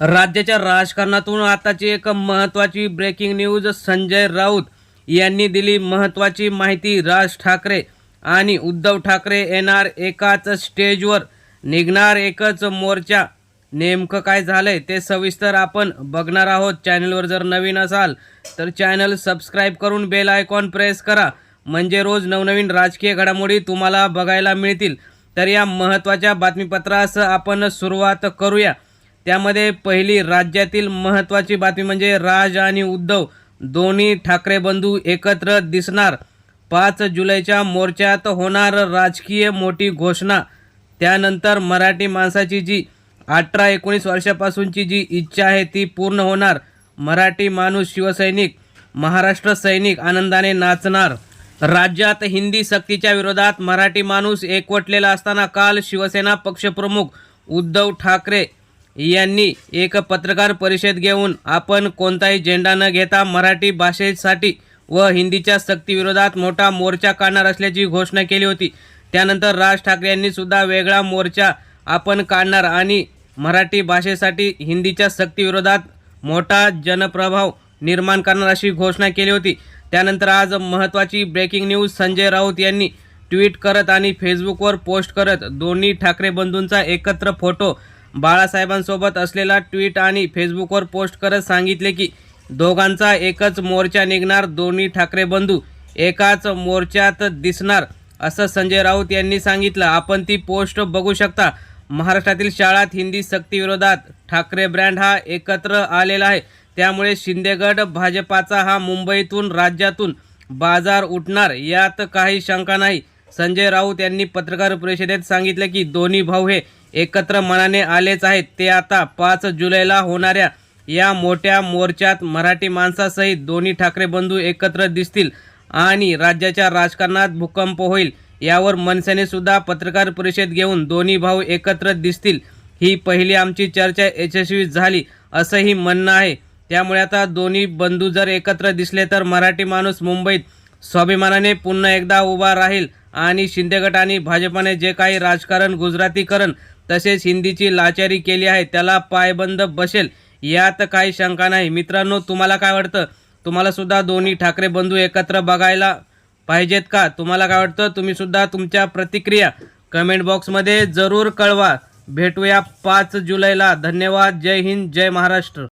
राज्याच्या राजकारणातून आताची एक महत्त्वाची ब्रेकिंग न्यूज संजय राऊत यांनी दिली महत्त्वाची माहिती. राज ठाकरे आणि उद्धव ठाकरे येणार एकाच स्टेजवर निघणार एकच मोर्चा. नेमकं काय झालंय ते सविस्तर आपण बघणार आहोत. चॅनलवर जर नवीन असाल तर चॅनल सबस्क्राईब करून बेल आयकॉन प्रेस करा. म्हणजे रोज नवनवीन राजकीय घडामोडी तुम्हाला बघायला मिळतील. तर या महत्त्वाच्या बातमीपत्रास आपण सुरुवात करूया. त्यामध्ये पहिली राज्यातील महत्त्वाची बातमी म्हणजे राज आणि उद्धव दोन्ही ठाकरे बंधू एकत्र दिसणार. पाच जुलैच्या मोर्चात होणार राजकीय मोठी घोषणा. त्यानंतर मराठी माणसाची जी अठरा एकोणीस वर्षापासूनची जी इच्छा आहे ती पूर्ण होणार. मराठी माणूस शिवसैनिक महाराष्ट्र सैनिक आनंदाने नाचणार. राज्यात हिंदी सक्तीच्या विरोधात मराठी माणूस एकवटलेला असताना काल शिवसेना पक्षप्रमुख उद्धव ठाकरे यांनी एक पत्रकार परिषद घेऊन आपण कोणताही झेंडा न घेता मराठी भाषेसाठी व हिंदीच्या सक्तीविरोधात मोठा मोर्चा काढणार असल्याची घोषणा केली होती. त्यानंतर राज ठाकरे यांनी सुद्धा वेगळा मोर्चा आपण काढणार आणि मराठी भाषेसाठी हिंदीच्या सक्तीविरोधात मोठा जनप्रभाव निर्माण करणार अशी घोषणा केली होती. त्यानंतर आज महत्त्वाची ब्रेकिंग न्यूज संजय राऊत यांनी ट्विट करत आणि फेसबुकवर पोस्ट करत दोन्ही ठाकरे बंधूंचा एकत्र फोटो बाळासाहेबांसोबत असलेला ट्विट आणि फेसबुकवर पोस्ट करत सांगितले की दोघांचा एकच मोर्चा निघणार दोन्ही ठाकरे बंधू एकाच मोर्चात दिसणार असं संजय राऊत यांनी सांगितलं. आपण ती पोस्ट बघू शकता. महाराष्ट्रातील शाळात हिंदी सक्तीविरोधात ठाकरे ब्रँड हा एकत्र आलेला आहे. त्यामुळे शिंदेगड भाजपाचा हा मुंबईतून राज्यातून बाजार उठणार यात काही शंका नाही. संजय राऊत यांनी पत्रकार परिषदेत सांगितले की दोन्ही भाऊ हे एकत्र मनाने आलेच आहेत. ते आता पाच जुलैला होणाऱ्या या मोठ्या मोर्चात मराठी माणसासहित दोन्ही ठाकरे बंधू एकत्र दिसतील आणि राज्याच्या राजकारणात भूकंप होईल यावर मनसेने सुद्धा पत्रकार परिषद घेऊन दोन्ही भाऊ एकत्र दिसतील. ही पहिली आमची चर्चा यशस्वी झाली असंही म्हणणं आहे. त्यामुळे आता दोन्ही बंधू जर एकत्र दिसले तर मराठी माणूस मुंबईत स्वाभिमानाने पुन्हा एकदा उभा राहील. आणि शिंदेगट आणि भाजपाने जे काही राजकारण गुजरातीकरण तसेच हिंदीची लाचारी केली आहे त्याला पायबंद बसेल यात काही शंका नाही. मित्रांनो तुम्हाला काय वाटतं? तुम्हालासुद्धा दोन्ही ठाकरे बंधू एकत्र बघायला पाहिजेत का? तुम्हाला काय वाटतं? तुम्हीसुद्धा तुमच्या प्रतिक्रिया कमेंट बॉक्समध्ये जरूर कळवा. भेटूया पाच जुलैला. धन्यवाद. जय हिंद. जय महाराष्ट्र.